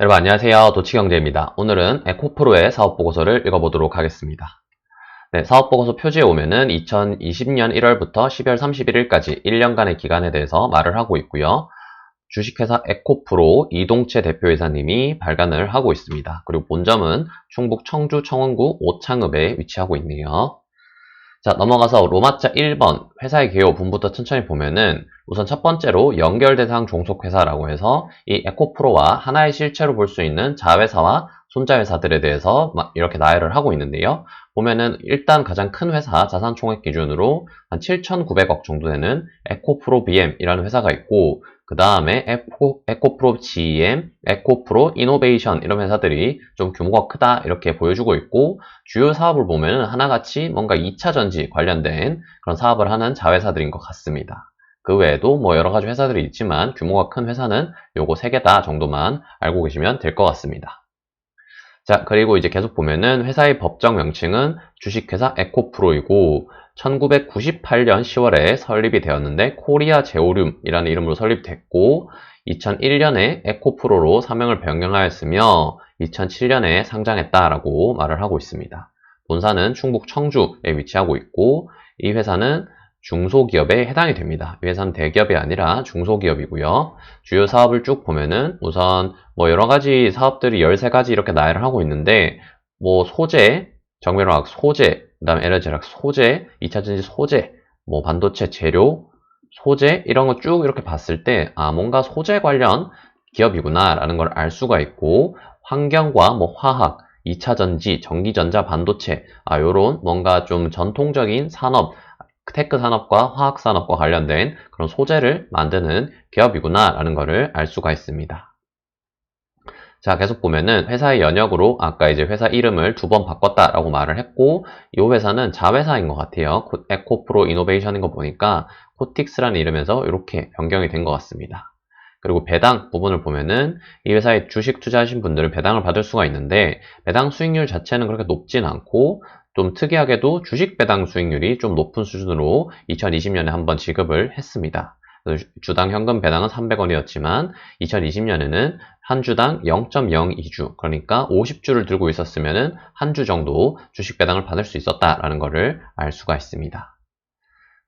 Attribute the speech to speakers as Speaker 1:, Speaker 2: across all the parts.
Speaker 1: 여러분 안녕하세요. 도치경제입니다. 오늘은 에코프로의 사업보고서를 읽어보도록 하겠습니다. 네, 사업보고서 표지에 오면은 2020년 1월부터 12월 31일까지 1년간의 기간에 대해서 말을 하고 있고요. 주식회사 에코프로 이동채 대표이사님이 발간을 하고 있습니다. 그리고 본점은 충북 청주 청원구 오창읍에 위치하고 있네요. 자, 넘어가서 로마자 1번 회사의 개요 분부터 천천히 보면은 우선 첫 번째로 연결 대상 종속 회사라고 해서 이 에코프로와 하나의 실체로 볼 수 있는 자회사와 손자회사들에 대해서 막 이렇게 나열을 하고 있는데요. 보면은 일단 가장 큰 회사 자산 총액 기준으로 한 7,900억 정도 되는 에코프로 BM이라는 회사가 있고 그 다음에 에코, 에코프로 GM, 에코프로 이노베이션 이런 회사들이 좀 규모가 크다 이렇게 보여주고 있고 주요 사업을 보면은 하나같이 뭔가 2차 전지 관련된 그런 사업을 하는 자회사들인 것 같습니다. 그 외에도 뭐 여러 가지 회사들이 있지만 규모가 큰 회사는 요거 3개다 정도만 알고 계시면 될 것 같습니다. 자, 그리고 이제 계속 보면은 회사의 법정 명칭은 주식회사 에코프로이고 1998년 10월에 설립이 되었는데 코리아 제오륨이라는 이름으로 설립됐고 2001년에 에코프로로 사명을 변경하였으며 2007년에 상장했다라고 말을 하고 있습니다. 본사는 충북 청주에 위치하고 있고 이 회사는 중소기업에 해당이 됩니다. 이 회사는 대기업이 아니라 중소기업이고요. 주요 사업을 쭉 보면은 우선 뭐 여러 가지 사업들이 13가지 이렇게 나열을 하고 있는데 뭐 소재, 정밀화학 소재, 그 다음에 에너지락 소재, 2차전지 소재, 뭐 반도체 재료, 소재 이런 거 쭉 이렇게 봤을 때 아 뭔가 소재 관련 기업이구나 라는 걸 알 수가 있고 환경과 뭐 화학, 2차전지, 전기전자, 반도체 아 요런 뭔가 좀 전통적인 산업 테크 산업과 화학 산업과 관련된 그런 소재를 만드는 기업이구나 라는 것을 알 수가 있습니다. 자, 계속 보면은 회사의 연역으로 아까 이제 회사 이름을 두 번 바꿨다 라고 말을 했고 이 회사는 자회사인 것 같아요. 에코프로 이노베이션인 거 보니까 코틱스라는 이름에서 이렇게 변경이 된 것 같습니다. 그리고 배당 부분을 보면은 이 회사에 주식 투자하신 분들은 배당을 받을 수가 있는데 배당 수익률 자체는 그렇게 높진 않고 좀 특이하게도 주식 배당 수익률이 좀 높은 수준으로 2020년에 한번 지급을 했습니다. 주당 현금 배당은 300원이었지만 2020년에는 한 주당 0.02주 그러니까 50주를 들고 있었으면 한 주 정도 주식 배당을 받을 수 있었다라는 것을 알 수가 있습니다.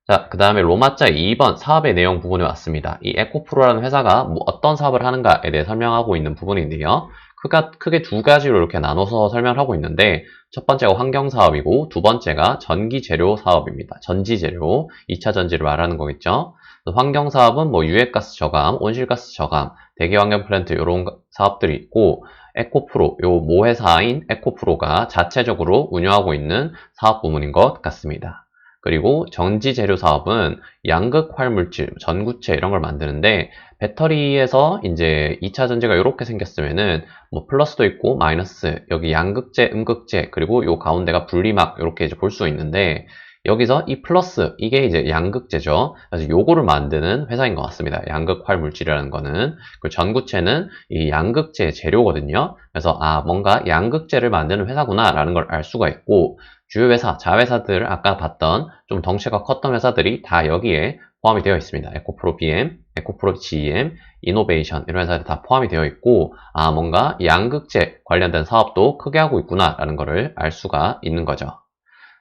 Speaker 1: 자, 그 다음에 로마자 2번 사업의 내용 부분에 왔습니다. 이 에코프로라는 회사가 뭐 어떤 사업을 하는가에 대해 설명하고 있는 부분인데요. 크가, 크게 두 가지로 이렇게 나눠서 설명하고 있는데 첫 번째가 환경 사업이고 두 번째가 전기 재료 사업입니다. 전지 재료, 2차 전지를 말하는 거겠죠. 환경 사업은 뭐 유해가스 저감, 온실가스 저감, 대기환경 플랜트 이런 사업들이 있고 에코프로 요 모회사인 에코프로가 자체적으로 운영하고 있는 사업 부문인 것 같습니다. 그리고 전지 재료 사업은 양극 활 물질, 전구체 이런 걸 만드는데 배터리에서 이제 2차 전지가 이렇게 생겼으면은 뭐 플러스도 있고 마이너스 여기 양극재, 음극재 그리고 요 가운데가 분리막 이렇게 이제 볼 수 있는데 여기서 이 플러스 이게 이제 양극재죠. 그래서 요거를 만드는 회사인 것 같습니다. 양극활 물질이라는 거는 그 전구체는 이 양극재 재료거든요. 그래서 아 뭔가 양극재를 만드는 회사구나라는 걸 알 수가 있고 주요 회사, 자회사들 아까 봤던 좀 덩치가 컸던 회사들이 다 여기에 포함이 되어 있습니다. 에코프로 BM, 에코프로 GM, 이노베이션 이런 회사들이 다 포함이 되어 있고 아 뭔가 양극재 관련된 사업도 크게 하고 있구나라는 것을 알 수가 있는 거죠.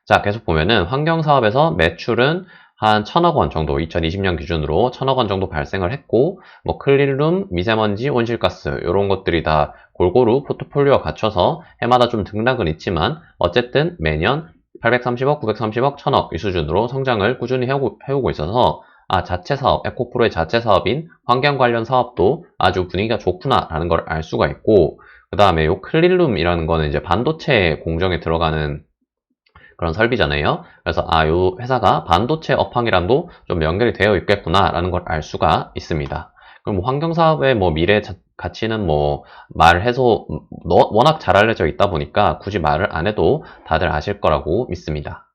Speaker 1: 자, 계속 보면은 환경 사업에서 매출은 한 천억 원 정도, 2020년 기준으로 천억 원 정도 발생을 했고, 뭐 클린룸, 미세먼지, 온실가스 이런 것들이 다 골고루 포트폴리오가 갖춰서 해마다 좀 등락은 있지만 어쨌든 매년 830억, 930억, 1000억 이 수준으로 성장을 꾸준히 해오고, 해오고 있어서 아, 자체 사업, 에코프로의 자체 사업인 환경 관련 사업도 아주 분위기가 좋구나라는 걸 알 수가 있고, 그 다음에 요 클린룸이라는 거는 이제 반도체 공정에 들어가는 그런 설비잖아요. 그래서 아, 요 회사가 반도체 업황이랑도 좀 연결이 되어 있겠구나라는 걸 알 수가 있습니다. 그럼 뭐 환경 사업의 뭐 미래 가치는 뭐 말 해서 워낙 잘 알려져 있다 보니까 굳이 말을 안 해도 다들 아실 거라고 믿습니다.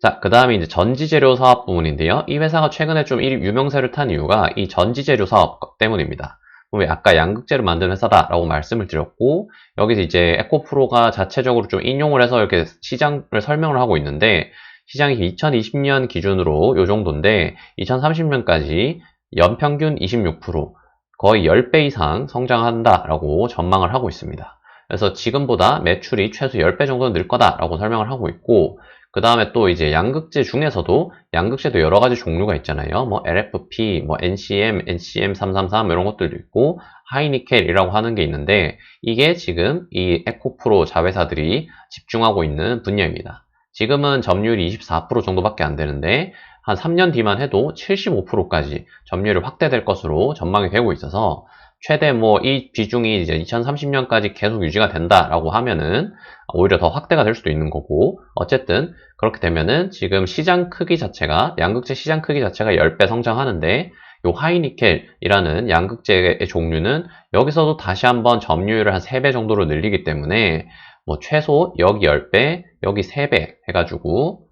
Speaker 1: 자, 그 다음에 이제 전지재료 사업 부분인데요. 이 회사가 최근에 좀 유명세를 탄 이유가 이 전지재료 사업 때문입니다. 왜 아까 양극재를 만드는 회사다라고 말씀을 드렸고 여기서 이제 에코프로가 자체적으로 좀 인용을 해서 이렇게 시장을 설명을 하고 있는데 시장이 2020년 기준으로 요 정도인데 2030년까지 연평균 26% 거의 10배 이상 성장한다라고 전망을 하고 있습니다. 그래서 지금보다 매출이 최소 10배 정도 늘 거다라고 설명을 하고 있고 그 다음에 또 이제 양극재 중에서도 양극재도 여러 가지 종류가 있잖아요. 뭐 LFP, 뭐 NCM, NCM333 이런 것들도 있고 하이니켈이라고 하는 게 있는데 이게 지금 이 에코프로 자회사들이 집중하고 있는 분야입니다. 지금은 점유율이 24% 정도밖에 안 되는데 한 3년 뒤만 해도 75%까지 점유율이 확대될 것으로 전망이 되고 있어서 최대 뭐 이 비중이 이제 2030년까지 계속 유지가 된다라고 하면은 오히려 더 확대가 될 수도 있는 거고 어쨌든 그렇게 되면은 지금 시장 크기 자체가 양극재 시장 크기 자체가 10배 성장하는데 요 하이니켈이라는 양극재의 종류는 여기서도 다시 한번 점유율을 한 3배 정도로 늘리기 때문에 뭐 최소 여기 10배, 여기 3배 해가지고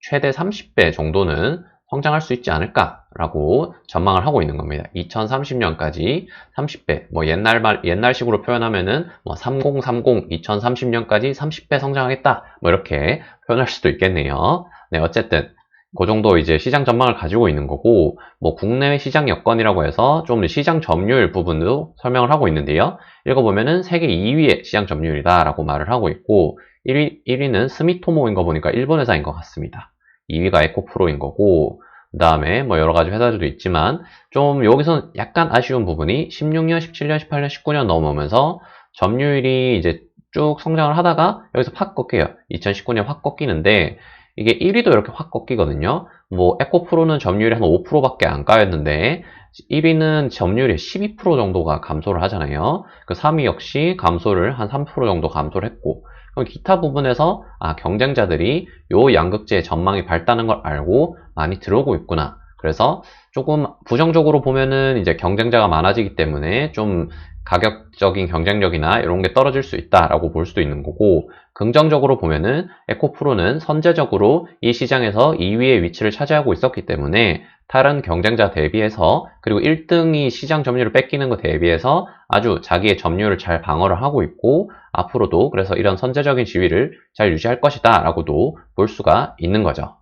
Speaker 1: 최대 30배 정도는 성장할 수 있지 않을까 라고 전망을 하고 있는 겁니다. 2030년까지 30배, 뭐 옛날 말, 옛날식으로 표현하면은 뭐 3030, 2030년까지 30배 성장하겠다. 뭐 이렇게 표현할 수도 있겠네요. 네, 어쨌든 그 정도 이제 시장 전망을 가지고 있는 거고, 뭐 국내외 시장 여건이라고 해서 좀 시장 점유율 부분도 설명을 하고 있는데요. 읽어보면은 세계 2위의 시장 점유율이다라고 말을 하고 있고, 1위, 1위는 스미토모인 거 보니까 일본 회사인 것 같습니다. 2위가 에코프로인 거고, 그 다음에 뭐 여러 가지 회사들도 있지만, 좀 여기서 약간 아쉬운 부분이 16년, 17년, 18년, 19년 넘어오면서 점유율이 이제 쭉 성장을 하다가 여기서 확 꺾여요. 2019년 확 꺾이는데, 이게 1위도 이렇게 확 꺾이거든요. 뭐 에코프로는 점유율이 한 5%밖에 안 까였는데 1위는 점유율이 12% 정도가 감소를 하잖아요. 그 3위 역시 감소를 한 3% 정도 감소를 했고 그럼 기타 부분에서 아 경쟁자들이 요 양극재의 전망이 밝다는 걸 알고 많이 들어오고 있구나. 그래서 조금 부정적으로 보면은 이제 경쟁자가 많아지기 때문에 좀 가격적인 경쟁력이나 이런 게 떨어질 수 있다라고 볼 수도 있는 거고 긍정적으로 보면은 에코프로는 선제적으로 이 시장에서 2위의 위치를 차지하고 있었기 때문에 다른 경쟁자 대비해서 그리고 1등이 시장 점유율을 뺏기는 것 대비해서 아주 자기의 점유율을 잘 방어를 하고 있고 앞으로도 그래서 이런 선제적인 지위를 잘 유지할 것이다 라고도 볼 수가 있는 거죠.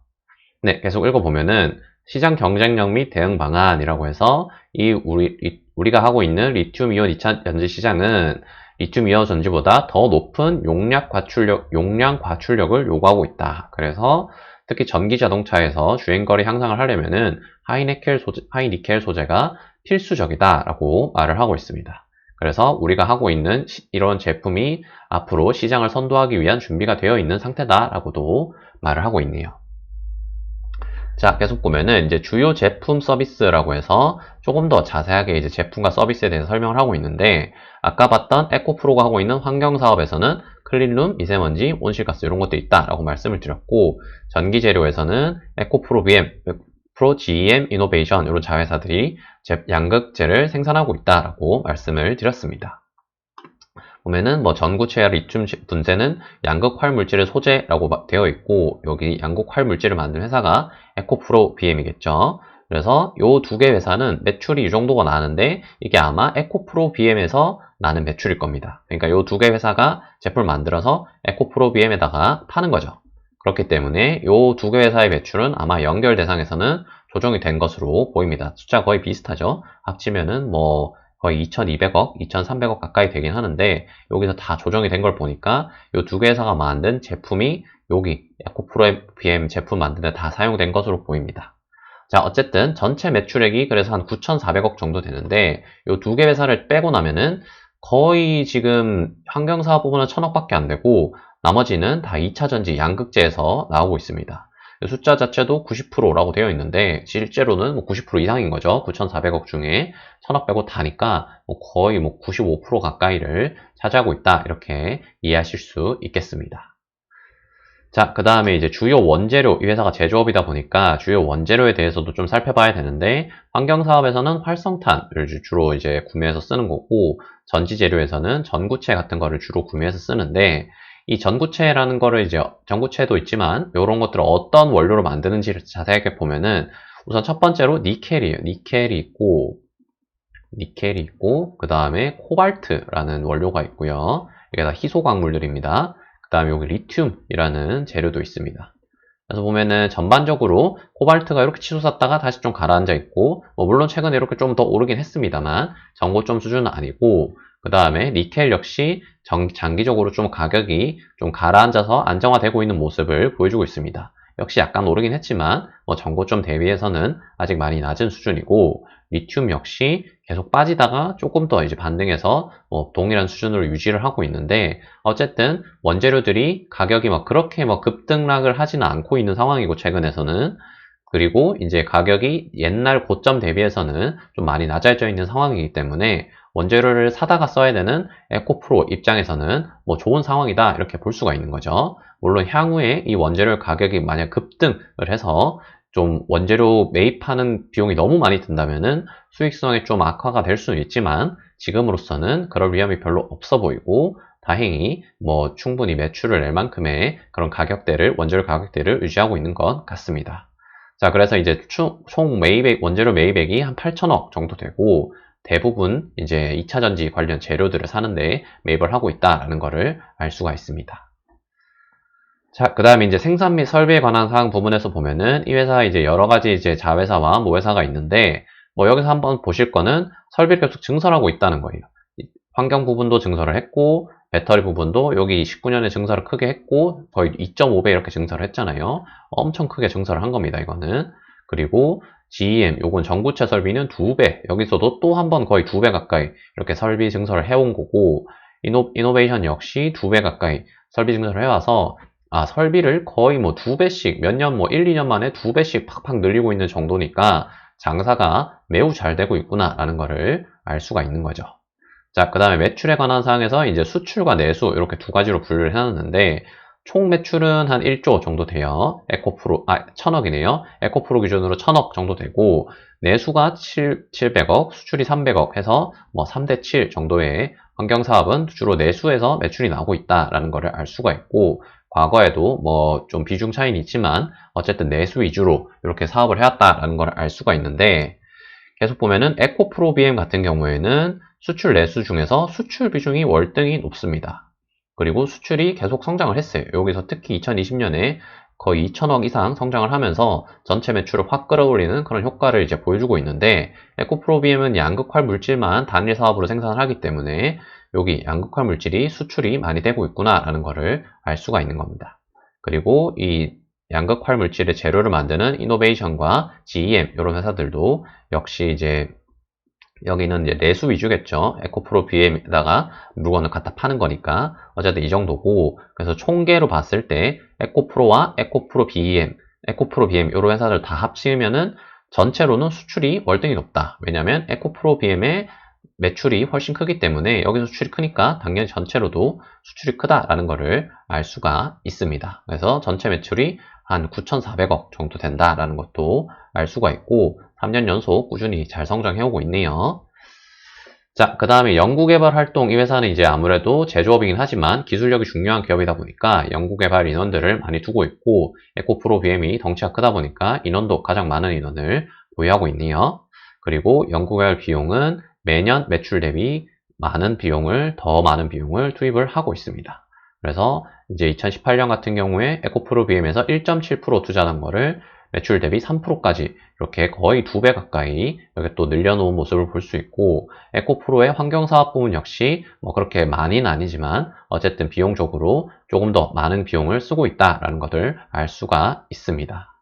Speaker 1: 네, 계속 읽어보면은 시장 경쟁력 및 대응 방안이라고 해서 이 우리, 우리가 하고 있는 리튬 이온 2차 전지 시장은 리튬 이온 전지보다 더 높은 용량 과출력, 용량 과출력을 요구하고 있다. 그래서 특히 전기 자동차에서 주행거리 향상을 하려면은 하이니켈 소재, 하이니켈 소재가 필수적이다라고 말을 하고 있습니다. 그래서 우리가 하고 있는 이런 제품이 앞으로 시장을 선도하기 위한 준비가 되어 있는 상태다라고도 말을 하고 있네요. 자, 계속 보면은 이제 주요 제품 서비스라고 해서 조금 더 자세하게 이제 제품과 서비스에 대해서 설명을 하고 있는데 아까 봤던 에코프로가 하고 있는 환경 사업에서는 클린룸, 미세먼지, 온실가스 이런 것도 있다라고 말씀을 드렸고 전기 재료에서는 에코프로 BM, 프로 GM 이노베이션 이런 자회사들이 양극재를 생산하고 있다라고 말씀을 드렸습니다. 보면은 뭐 전구체와 리튬 분쇄는 양극 활 물질의 소재라고 되어 있고 여기 양극 활 물질을 만든 회사가 에코프로 BM이겠죠. 그래서 요두개 회사는 매출이 이 정도가 나는데 이게 아마 에코프로 BM에서 나는 매출일 겁니다. 그러니까 요두개 회사가 제품을 만들어서 에코프로 BM에다가 파는 거죠. 그렇기 때문에 요두개 회사의 매출은 아마 연결 대상에서는 조정이 된 것으로 보입니다. 숫자 거의 비슷하죠. 합치면은 뭐 거의 2200억, 2300억 가까이 되긴 하는데 여기서 다 조정이 된 걸 보니까 이 두 개 회사가 만든 제품이 여기 에코프로 BM 제품 만드는 데 다 사용된 것으로 보입니다. 자 어쨌든 전체 매출액이 그래서 한 9,400억 정도 되는데 이 두 개 회사를 빼고 나면은 거의 지금 환경사업 부분은 1000억밖에 안 되고 나머지는 다 2차전지 양극재에서 나오고 있습니다. 숫자 자체도 90%라고 되어 있는데 실제로는 뭐90% 이상인 거죠. 9,400억 중에 1,000억 빼고 다니까 뭐 거의 뭐 95% 가까이를 차지하고 있다 이렇게 이해하실 수 있겠습니다. 자, 그 다음에 이제 주요 원재료, 이 회사가 제조업이다 보니까 주요 원재료에 대해서도 좀 살펴봐야 되는데, 환경사업에서는 활성탄을 주로 이제 구매해서 쓰는 거고, 전지재료에서는 전구체 같은 거를 주로 구매해서 쓰는데, 이 전구체라는 거를 이제 전구체도 있지만 이런 것들을 어떤 원료로 만드는지를 자세하게 보면은 우선 첫 번째로 니켈이에요. 니켈이 있고 니켈이 있고 그 다음에 코발트라는 원료가 있고요. 이게 다 희소 광물들입니다. 그 다음에 여기 리튬이라는 재료도 있습니다. 그래서 보면은 전반적으로 코발트가 이렇게 치솟았다가 다시 좀 가라앉아 있고, 뭐 물론 최근에 이렇게 좀 더 오르긴 했습니다만, 정고점 수준은 아니고, 그 다음에 니켈 역시 정- 장기적으로 좀 가격이 좀 가라앉아서 안정화되고 있는 모습을 보여주고 있습니다. 역시 약간 오르긴 했지만, 뭐 정고점 대비해서는 아직 많이 낮은 수준이고, 리튬 역시 계속 빠지다가 조금 더 이제 반등해서 뭐 동일한 수준으로 유지를 하고 있는데, 어쨌든 원재료들이 가격이 막 그렇게 뭐 급등락을 하지는 않고 있는 상황이고 최근에서는. 그리고 이제 가격이 옛날 고점 대비해서는 좀 많이 낮아져 있는 상황이기 때문에 원재료를 사다가 써야 되는 에코프로 입장에서는 뭐 좋은 상황이다 이렇게 볼 수가 있는 거죠. 물론 향후에 이 원재료 가격이 만약 급등을 해서 좀 원재료 매입하는 비용이 너무 많이 든다면은 수익성에 좀 악화가 될 수는 있지만 지금으로서는 그럴 위험이 별로 없어 보이고 다행히 뭐 충분히 매출을 낼 만큼의 그런 가격대를 원재료 가격대를 유지하고 있는 것 같습니다. 자 그래서 이제 추- 총 매입액 원재료 매입액이 한 8천억 정도 되고 대부분 이제 2차 전지 관련 재료들을 사는데 매입을 하고 있다라는 것을 알 수가 있습니다. 자, 그 다음에 이제 생산 및 설비에 관한 사항 부분에서 보면은 이 회사 이제 여러 가지 이제 자회사와 모회사가 있는데 뭐 여기서 한번 보실 거는 설비를 계속 증설하고 있다는 거예요. 이 환경 부분도 증설을 했고 배터리 부분도 여기 19년에 증설을 크게 했고 거의 2.5배 이렇게 증설을 했잖아요. 엄청 크게 증설을 한 겁니다. 이거는. 그리고 GEM 요건 전구체 설비는 2배 여기서도 또 한 번 거의 2배 가까이 이렇게 설비 증설을 해온 거고 이노, 이노베이션 역시 2배 가까이 설비 증설을 해와서 아, 설비를 거의 뭐 두 배씩, 몇 년, 뭐 1, 2년 만에 두 배씩 팍팍 늘리고 있는 정도니까 장사가 매우 잘 되고 있구나라는 것을 알 수가 있는 거죠. 자, 그 다음에 매출에 관한 사항에서 이제 수출과 내수 이렇게 두 가지로 분류를 해놨는데 총 매출은 한 1조 정도 돼요. 에코프로, 아, 천억이네요. 에코프로 기준으로 천억 정도 되고 내수가 7, 700억, 수출이 300억 해서 뭐 3대 7 정도의 환경사업은 주로 내수에서 매출이 나오고 있다라는 것을 알 수가 있고 과거에도 뭐 좀 비중 차이는 있지만 어쨌든 내수 위주로 이렇게 사업을 해왔다라는 걸알 수가 있는데 계속 보면은 에코프로 BM 같은 경우에는 수출 내수 중에서 수출 비중이 월등히 높습니다. 그리고 수출이 계속 성장을 했어요. 여기서 특히 2020년에 거의 2천억 이상 성장을 하면서 전체 매출을 확 끌어올리는 그런 효과를 이제 보여주고 있는데 에코프로 BM은 양극화 물질만 단일 사업으로 생산을 하기 때문에 여기 양극화 물질이 수출이 많이 되고 있구나라는 것을 알 수가 있는 겁니다. 그리고 이 양극화 물질의 재료를 만드는 이노베이션과 GEM 이런 회사들도 역시 이제 여기는 이제 내수 위주겠죠. 에코프로 BM에다가 물건을 갖다 파는 거니까 어쨌든 이 정도고 그래서 총계로 봤을 때 에코프로와 에코프로 BM, 에코프로 BM 이런 회사들 다 합치면은 전체로는 수출이 월등히 높다. 왜냐하면 에코프로 BM의 매출이 훨씬 크기 때문에 여기서 수출이 크니까 당연히 전체로도 수출이 크다라는 것을 알 수가 있습니다. 그래서 전체 매출이 한 9,400억 정도 된다라는 것도 알 수가 있고 3년 연속 꾸준히 잘 성장해오고 있네요. 자, 그 다음에 연구개발 활동, 이 회사는 이제 아무래도 제조업이긴 하지만 기술력이 중요한 기업이다 보니까 연구개발 인원들을 많이 두고 있고 에코프로 BM이 덩치가 크다 보니까 인원도 가장 많은 인원을 보유하고 있네요. 그리고 연구개발 비용은 매년 매출 대비 많은 비용을, 더 많은 비용을 투입을 하고 있습니다. 그래서 이제 2018년 같은 경우에 에코프로 BM에서 1.7% 투자한 거를 매출 대비 3%까지 이렇게 거의 두 배 가까이 이렇게 또 늘려놓은 모습을 볼 수 있고 에코프로의 환경사업 부분 역시 뭐 그렇게 많이는 아니지만 어쨌든 비용적으로 조금 더 많은 비용을 쓰고 있다라는 것을 알 수가 있습니다.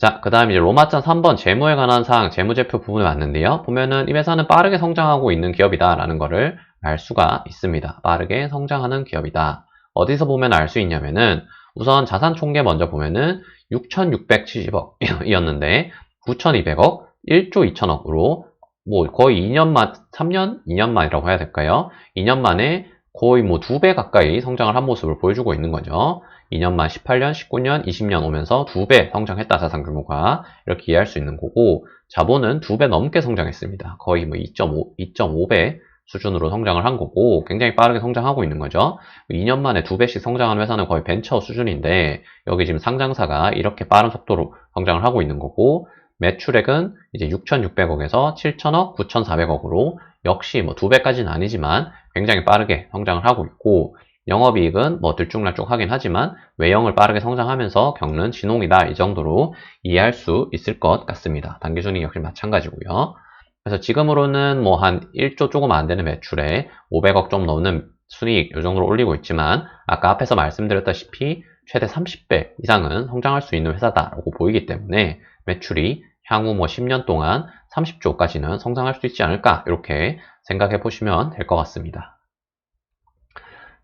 Speaker 1: 자, 그 다음 이제 로마짠 3번 재무에 관한 사항, 재무제표 부분에 왔는데요. 보면은 이 회사는 빠르게 성장하고 있는 기업이다라는 것을 알 수가 있습니다. 빠르게 성장하는 기업이다. 어디서 보면 알 수 있냐면은 우선 자산 총계 먼저 보면은 6,670억이었는데 9,200억, 1조 2천억으로 뭐 거의 2년 만, 3년? 2년 만이라고 해야 될까요? 2년 만에 거의 뭐 두 배 가까이 성장을 한 모습을 보여주고 있는 거죠. 2년 만 18년, 19년, 20년 오면서 두 배 성장했다 자산 규모가 이렇게 이해할 수 있는 거고 자본은 두 배 넘게 성장했습니다. 거의 뭐 2.5, 2.5배 수준으로 성장을 한 거고 굉장히 빠르게 성장하고 있는 거죠. 2년 만에 두 배씩 성장하는 회사는 거의 벤처 수준인데 여기 지금 상장사가 이렇게 빠른 속도로 성장을 하고 있는 거고 매출액은 이제 6,600억에서 7,000억, 9,400억으로 역시 뭐 두 배까지는 아니지만 굉장히 빠르게 성장을 하고 있고 영업이익은 뭐 들쭉날쭉 하긴 하지만 외형을 빠르게 성장하면서 겪는 진홍이다 이 정도로 이해할 수 있을 것 같습니다. 당기순이익 역시 마찬가지고요. 그래서 지금으로는 뭐 한 1조 조금 안 되는 매출에 500억 좀 넘는 순이익 이 정도로 올리고 있지만 아까 앞에서 말씀드렸다시피 최대 30배 이상은 성장할 수 있는 회사다라고 보이기 때문에 매출이 향후 뭐 10년 동안 30조까지는 성장할 수 있지 않을까 이렇게 생각해 보시면 될 것 같습니다.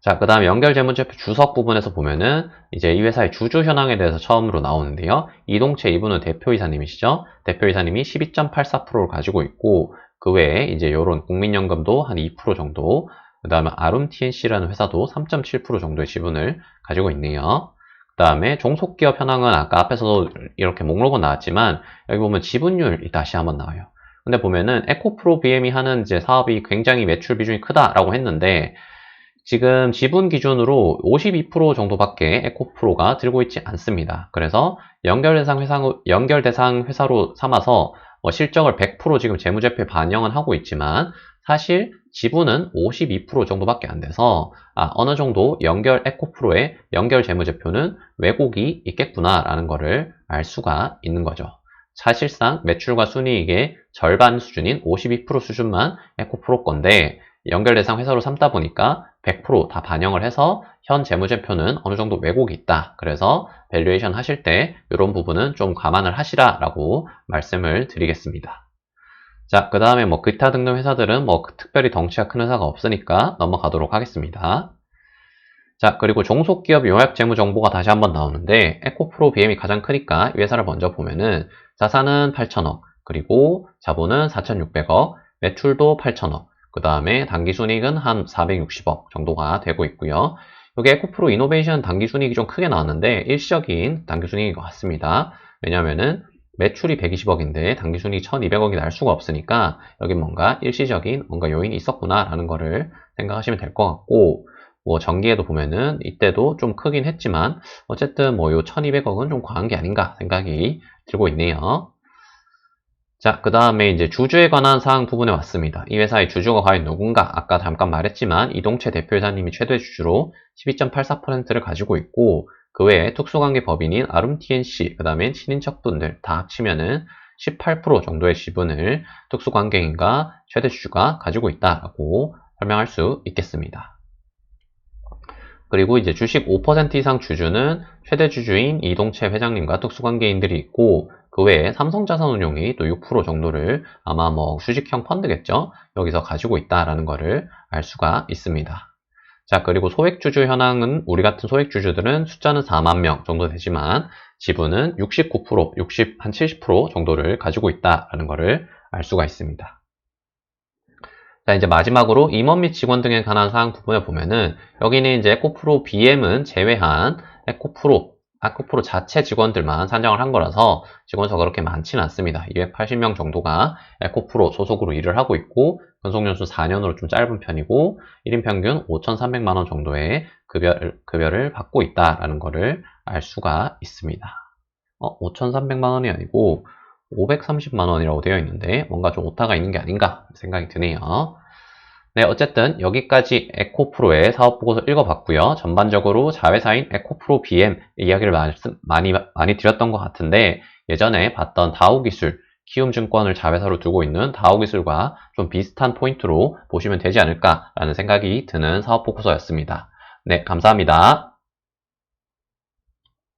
Speaker 1: 자, 그 다음 연결 재무제표 주석 부분에서 보면은 이제 이 회사의 주주 현황에 대해서 처음으로 나오는데요. 이동채 이분은 대표이사님이시죠. 대표이사님이 12.84%를 가지고 있고 그 외에 이제 이런 국민연금도 한 2% 정도 그 다음에 아름TNC라는 회사도 3.7% 정도의 지분을 가지고 있네요. 그 다음에 종속기업 현황은 아까 앞에서도 이렇게 목록은 나왔지만 여기 보면 지분율이 다시 한번 나와요. 근데 보면은 에코프로 BM이 하는 이제 사업이 굉장히 매출 비중이 크다라고 했는데 지금 지분 기준으로 52% 정도밖에 에코프로가 들고 있지 않습니다. 그래서 연결 대상 회사 연결 대상 회사로 삼아서 뭐 실적을 100% 지금 재무제표에 반영은 하고 있지만 사실 지분은 52% 정도밖에 안 돼서 아, 어느 정도 연결 에코프로의 연결 재무제표는 왜곡이 있겠구나라는 것을 알 수가 있는 거죠. 사실상 매출과 순이익의 절반 수준인 52% 수준만 에코프로 건데 연결 대상 회사로 삼다 보니까 100%다 반영을 해서 현 재무제표는 어느 정도 왜곡이 있다. 그래서 밸류에이션 하실 때 이런 부분은 좀 감안을 하시라라고 말씀을 드리겠습니다. 자, 그 다음에 뭐 기타 등등 회사들은 뭐 특별히 덩치가 큰 회사가 없으니까 넘어가도록 하겠습니다. 자, 그리고 종속기업 요약 재무 정보가 다시 한번 나오는데 에코프로 BM이 가장 크니까 이 회사를 먼저 보면은 자산은 8천억, 그리고 자본은 4,600억, 매출도 8천억, 그 다음에 당기순이익은 한 460억 정도가 되고 있고요. 여기 에코프로 이노베이션 당기순이익이 좀 크게 나왔는데 일시적인 당기순이익인 것 같습니다. 왜냐면은 매출이 120억인데 당기순이익 1200억이 날 수가 없으니까 여기 뭔가 일시적인 뭔가 요인이 있었구나라는 거를 생각하시면 될 것 같고 뭐 전기에도 보면은 이때도 좀 크긴 했지만 어쨌든 뭐 요 1200억은 좀 과한 게 아닌가 생각이 들고 있네요. 자, 그 다음에 이제 주주에 관한 사항 부분에 왔습니다. 이 회사의 주주가 과연 누군가? 아까 잠깐 말했지만 이동채 대표이사님이 최대 주주로 12.84%를 가지고 있고 그 외에 특수관계 법인인 아름TNC, 그 다음에 친인척분들 다 합치면은 18% 정도의 지분을 특수관계인과 최대 주주가 가지고 있다라고 설명할 수 있겠습니다. 그리고 이제 주식 5% 이상 주주는 최대 주주인 이동채 회장님과 특수관계인들이 있고 그 외에 삼성자산운용이 또 6% 정도를 아마 뭐 주식형 펀드겠죠. 여기서 가지고 있다라는 것을 알 수가 있습니다. 자, 그리고 소액주주 현황은 우리 같은 소액주주들은 숫자는 4만 명 정도 되지만 지분은 69%, 60, 한 70% 정도를 가지고 있다라는 것을 알 수가 있습니다. 자, 이제 마지막으로 임원 및 직원 등에 관한 사항 부분에 보면은 여기는 이제 에코프로 BM은 제외한 에코프로 에코프로 자체 직원들만 산정을 한 거라서 직원 수가 그렇게 많지는 않습니다. 280명 정도가 에코프로 소속으로 일을 하고 있고 근속연수 4년으로 좀 짧은 편이고 1인 평균 5,300만 원 정도의 급여, 급여를 받고 있다라는 것을 알 수가 있습니다. 어, 5,300만 원이 아니고 530만 원이라고 되어 있는데 뭔가 좀 오타가 있는 게 아닌가 생각이 드네요. 네, 어쨌든 여기까지 에코프로의 사업보고서 읽어봤고요. 전반적으로 자회사인 에코프로 BM 이야기를 말씀, 많이, 많이 드렸던 것 같은데 예전에 봤던 다우 기술, 키움증권을 자회사로 두고 있는 다우 기술과 좀 비슷한 포인트로 보시면 되지 않을까라는 생각이 드는 사업보고서였습니다. 네, 감사합니다.